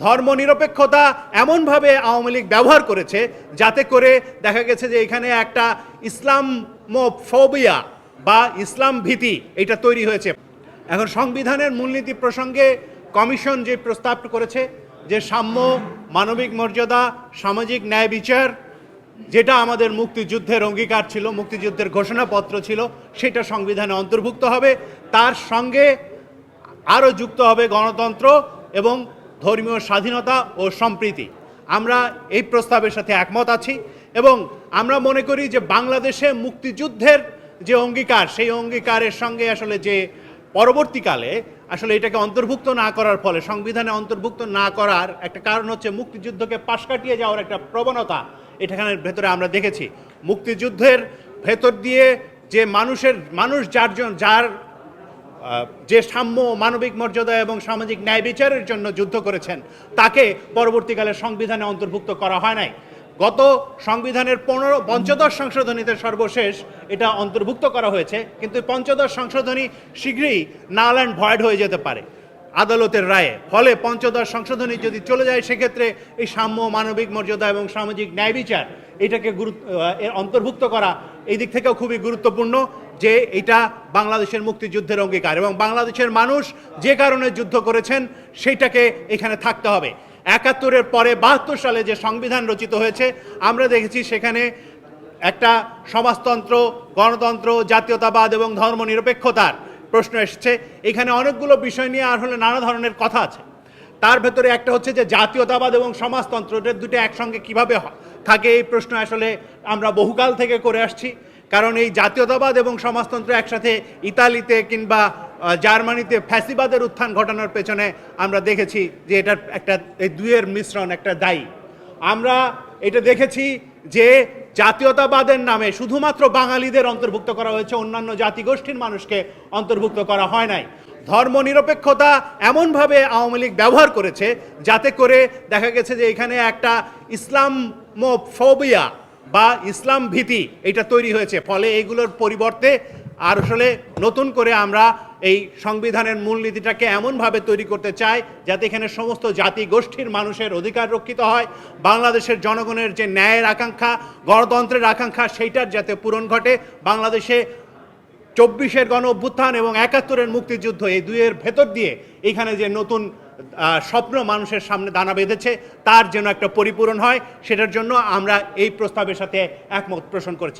ধর্ম নিরপেক্ষতা এমনভাবে আওয়ামী লীগ ব্যবহার করেছে যাতে করে দেখা গেছে যে এখানে একটা ইসলাম ইসলামোফোবিয়া বা ইসলাম ভীতি এটা তৈরি হয়েছে। এখন সংবিধানের মূলনীতি প্রসঙ্গে কমিশন যে প্রস্তাব করেছে যে সাম্য, মানবিক মর্যাদা, সামাজিক ন্যায় বিচার, যেটা আমাদের মুক্তিযুদ্ধের অঙ্গীকার ছিল, মুক্তিযুদ্ধের ঘোষণাপত্র ছিল, সেটা সংবিধানে অন্তর্ভুক্ত হবে। তার সঙ্গে আরও যুক্ত হবে গণতন্ত্র এবং ধর্মীয় স্বাধীনতা ও সম্প্রীতি। আমরা এই প্রস্তাবের সাথে একমত আছি এবং আমরা মনে করি যে বাংলাদেশে মুক্তিযুদ্ধের যে অঙ্গীকার, সেই অঙ্গীকারের সঙ্গে আসলে যে পরবর্তীকালে আসলে এটাকে অন্তর্ভুক্ত না করার ফলে, সংবিধানে অন্তর্ভুক্ত না করার একটা কারণ হচ্ছে মুক্তিযুদ্ধকে পাশ কাটিয়ে যাওয়ার একটা প্রবণতা এটাখানের ভেতরে আমরা দেখেছি। মুক্তিযুদ্ধের ভেতর দিয়ে যে মানুষের, মানুষ যার যার যে সাম্য মানবিক মর্যাদা এবং সামাজিক ন্যায় বিচারের জন্য যুদ্ধ করেছেন, তাকে পরবর্তীকালে সংবিধানে অন্তর্ভুক্ত করা হয় নাই। গত সংবিধানের পনেরো, পঞ্চদশ সংশোধনীতে সর্বশেষ এটা অন্তর্ভুক্ত করা হয়েছে, কিন্তু পঞ্চদশ সংশোধনী শীঘ্রই নাল অ্যান্ড ভয়েড হয়ে যেতে পারে আদালতের রায়ে। ফলে পঞ্চদশ সংশোধনী যদি চলে যায়, সেক্ষেত্রে এই সাম্য মানবিক মর্যাদা এবং সামাজিক ন্যায় বিচার এটাকে গুরুত্ব অন্তর্ভুক্ত করা এই দিক থেকেও খুবই গুরুত্বপূর্ণ। যে এটা বাংলাদেশের মুক্তিযুদ্ধের অঙ্গীকার এবং বাংলাদেশের মানুষ যে কারণে যুদ্ধ করেছেন, সেইটাকে এখানে থাকতে হবে। একাত্তরের পরে বাহাত্তর সালে যে সংবিধান রচিত হয়েছে, আমরা দেখেছি সেখানে একটা সমাজতন্ত্র, গণতন্ত্র, জাতীয়তাবাদ এবং ধর্মনিরপেক্ষতার প্রশ্ন এসেছে। এখানে অনেকগুলো বিষয় নিয়ে আর হলে নানা ধরনের কথা আছে। তার ভেতরে একটা হচ্ছে যে জাতীয়তাবাদ এবং সমাজতন্ত্র দুটো একসঙ্গে কীভাবে থাকে এই প্রশ্ন আসলে আমরা বহুকাল থেকে করে আসছি। কারণ এই জাতীয়তাবাদ এবং সমাজতন্ত্র একসাথে ইতালিতে কিংবা জার্মানিতে ফ্যাসিবাদের উত্থান ঘটানোর পেছনে আমরা দেখেছি যে এটার একটা, এই দুইয়ের মিশ্রণ একটা দায়ী। আমরা এটা দেখেছি যে জাতীয়তাবাদের নামে শুধুমাত্র বাঙালিদের অন্তর্ভুক্ত করা হয়েছে, অন্যান্য জাতিগোষ্ঠীর মানুষকে অন্তর্ভুক্ত করা হয় নাই। ধর্ম নিরপেক্ষতা এমনভাবে আওয়ামী লীগ ব্যবহার করেছে যাতে করে দেখা গেছে যে এখানে একটা ইসলামোফোবিয়া বা ইসলাম ভীতি এটা তৈরি হয়েছে। ফলে এইগুলোর পরিবর্তে আর আসলে নতুন করে আমরা এই সংবিধানের মূলনীতিটাকে এমনভাবে তৈরি করতে চাই যাতে এখানে সমস্ত জাতি গোষ্ঠীর মানুষের অধিকার রক্ষিত হয়, বাংলাদেশের জনগণের যে ন্যায়ের আকাঙ্ক্ষা, গণতন্ত্রের আকাঙ্ক্ষা সেইটার যাতে পূরণ ঘটে। বাংলাদেশে চব্বিশের গণ অভ্যুত্থান এবং একাত্তরের মুক্তিযুদ্ধ এই দুইয়ের ভেতর দিয়ে এখানে যে নতুন স্বপ্ন মানুষের সামনে দানা বেঁধেছে, তার যেন একটা পরিপূরণ হয়, সেটার জন্য আমরা এই প্রস্তাবের সাথে একমত পোষণ করেছি।